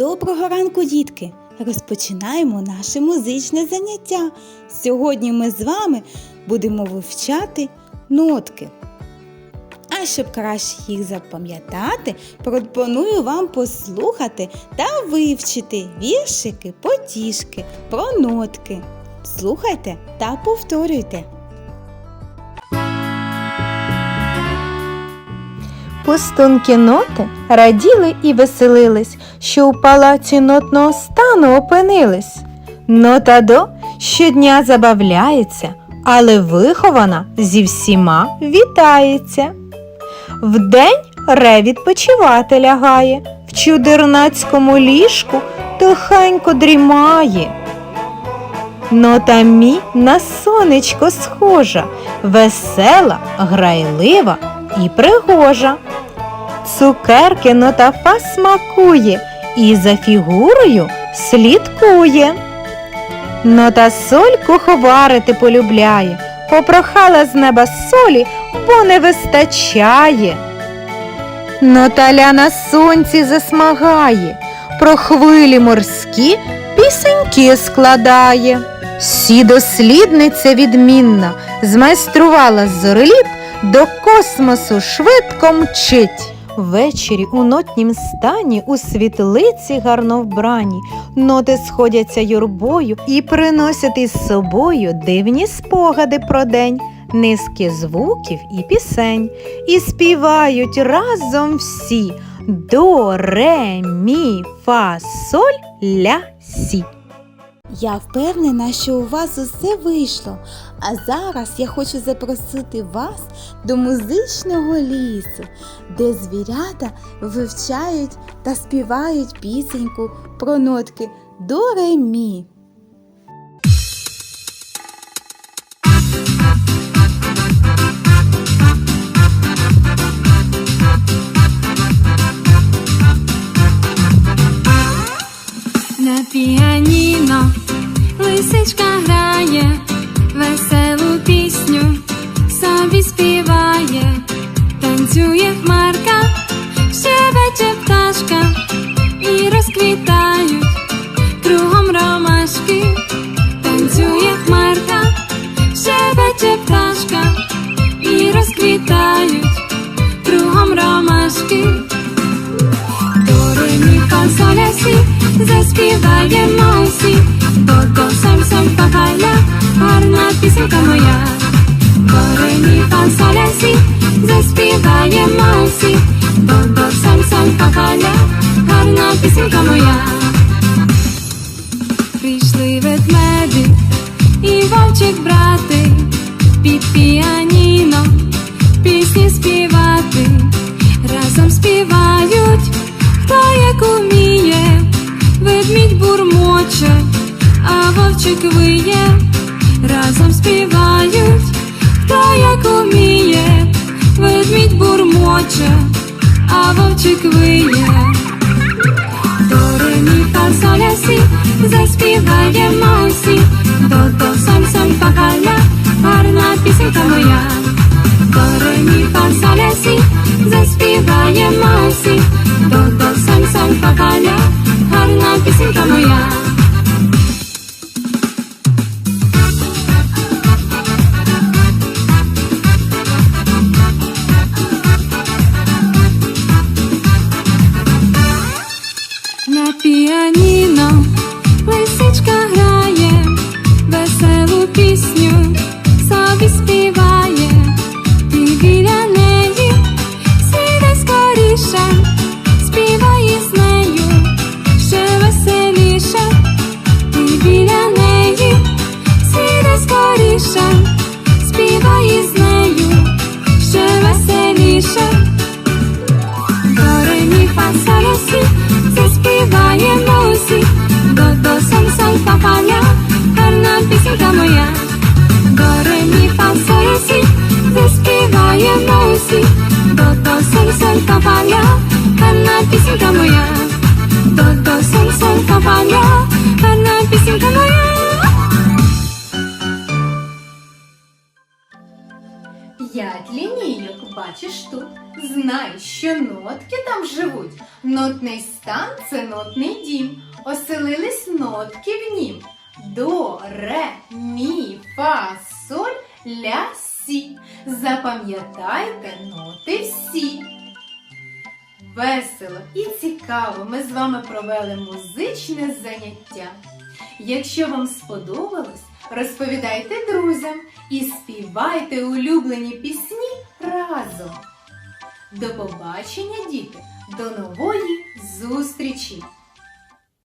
Доброго ранку, дітки! Розпочинаємо наше музичне заняття. Сьогодні ми з вами будемо вивчати нотки. А щоб краще їх запам'ятати, пропоную вам послухати та вивчити віршики, потішки про нотки. Слухайте та повторюйте. Пустунки ноти раділи і веселились, що у палаці нотного стану опинились. Нота до щодня забавляється, але вихована зі всіма вітається. Вдень ре відпочивати лягає, в чудернацькому ліжку тихенько дрімає. Нота мі на сонечко схожа, весела, грайлива і пригожа. Цукерки нота фа смакує і за фігурою слідкує. Нота соль куховарити полюбляє, попрохала з неба солі, бо не вистачає. Нота ля на сонці засмагає, про хвилі морські пісеньки складає. Сі дослідниця відмінна, змайструвала зореліт, до космосу швидко мчить. Ввечері у нотнім стані у світлиці гарно вбрані, ноти сходяться юрбою і приносять із собою дивні спогади про день, низки звуків і пісень, і співають разом всі до, ре, мі, фа, соль, ля, сі. Я впевнена, що у вас усе вийшло. А зараз я хочу запросити вас до музичного лісу, де звірята вивчають та співають пісеньку про нотки до ре мі. На піаніно лисичка грає, веселу пісню собі співає, танцює хмарка, щебече пташка і розквітають кругом ромашки, танцює хмарка, щебече пташка і розквітають кругом ромашки. До ре мі фа соль заспіваємо усі, до до сам сам па па ля, гарна пісенька моя. До ре мі фа соль заспіваємо до до сам сам па па гарна пісенька моя. Прийшли ведмедик і вовчик брати під піаніно пісні співати, вовчик разом співають, хто як уміє, ведмідь бурмоче, а вовчик виє. До ре мі фа соль заспіваємо всі, до до сам сам па га ля, гарна пісенька моя. До ре мі фа соль заспіваємо всі, до до сам сам па га ля, гарна пісенька моя. Бачиш тут, знай, що нотки там живуть. Нотний стан це нотний дім. Оселились нотки в нім. До, ре, мі, фа, соль, ля, сі. Запам'ятайте ноти всі. Весело і цікаво ми з вами провели музичне заняття. Якщо вам сподобалось, розповідайте друзям і співайте улюблені пісні разом. До побачення, діти! До нової зустрічі!